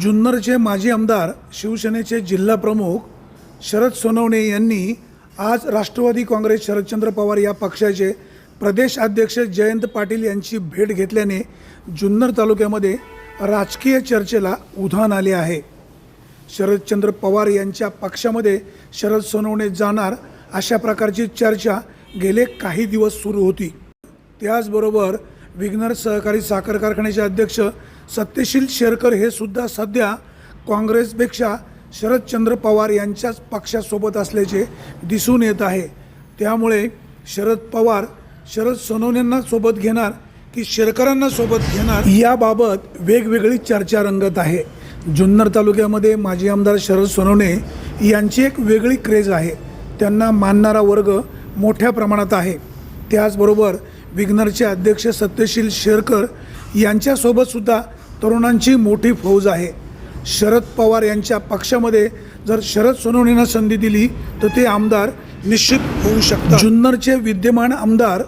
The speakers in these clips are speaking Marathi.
जुन्नरचे माजी आमदार शिवसेनेचे जिल्हा प्रमुख शरद सोनवणे यांनी आज राष्ट्रवादी काँग्रेस शरदचंद्र पवार या पक्षाचे प्रदेश अध्यक्ष जयंत पाटील यांची भेट घेतल्याने जुन्नर तालुक्यामध्ये राजकीय चर्चेला उधाण आले आहे. शरदचंद्र पवार यांच्या पक्षामध्ये शरद सोनवणे जाणार अशा प्रकारची चर्चा गेले काही दिवस सुरू होती. त्याचबरोबर विघ्नर सहकारी साखर कारखान्याचे अध्यक्ष सत्यशील शेरकर हे सुद्धा सध्या काँग्रेसपेक्षा शरदचंद्र पवार यांच्याच पक्षासोबत असल्याचे दिसून येत आहे. त्यामुळे शरद पवार शरद सोनवण्यांना सोबत घेणार की शेरकरांना सोबत घेणार याबाबत वेगवेगळी चर्चा रंगत आहे. जुन्नर तालुक्यामध्ये माजी आमदार शरद सोनवणे यांची एक वेगळी क्रेज आहे. त्यांना मानणारा वर्ग मोठ्या प्रमाणात आहे. त्याचबरोबर विग्नरचे अध्यक्ष सत्यशील शेरकर यांच्यासोबत सुद्धा तरुणांची मोठी फौज आहे. शरद पवार यांच्या पक्षामध्ये जर शरद सोनवणेंना संधी दिली तर ते आमदार निश्चित होऊ शकतात. जुन्नरचे विद्यमान आमदार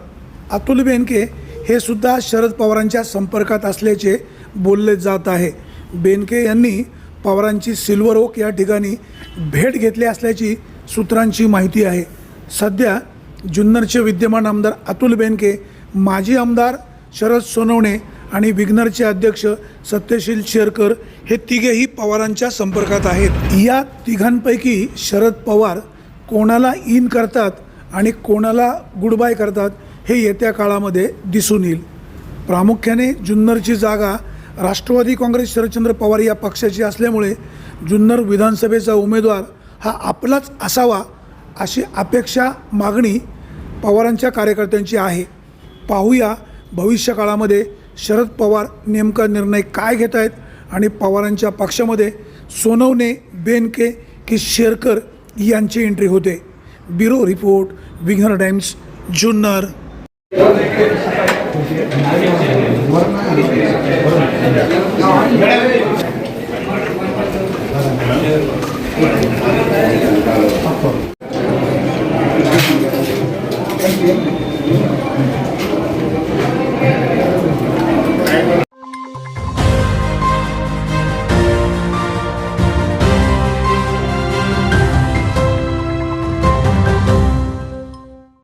अतुल बेनके हे सुद्धा शरद पवारांच्या संपर्कात असल्याचे बोलले जात आहे. बेनके यांनी पवारांची सिल्वर ओक या ठिकाणी भेट घेतली असल्याची सूत्रांची माहिती आहे. सध्या जुन्नरचे विद्यमान आमदार अतुल बेनके माजी आमदार शरद सोनवणे आणि विग्नरचे अध्यक्ष सत्यशील शेरकर हे तिघेही पवारांच्या संपर्कात आहेत. या तिघांपैकी शरद पवार कोणाला इन करतात आणि कोणाला गुडबाय करतात हे येत्या काळामध्ये दिसून येईल. प्रामुख्याने जुन्नरची जागा राष्ट्रवादी काँग्रेस शरदचंद्र पवार या पक्षाची असल्यामुळे जुन्नर विधानसभेचा उमेदवार हा आपलाच असावा अशी अपेक्षा मागणी पवारांच्या कार्यकर्त्यांची आहे. पाहूया भविष्यकाळामध्ये शरद पवार नेमका निर्णय काय घेत आहेत आणि पवारांच्या पक्षामध्ये सोनवणे बेनके की शेरकर यांची एंट्री होते. Bureau report Vighnahar times Junnar.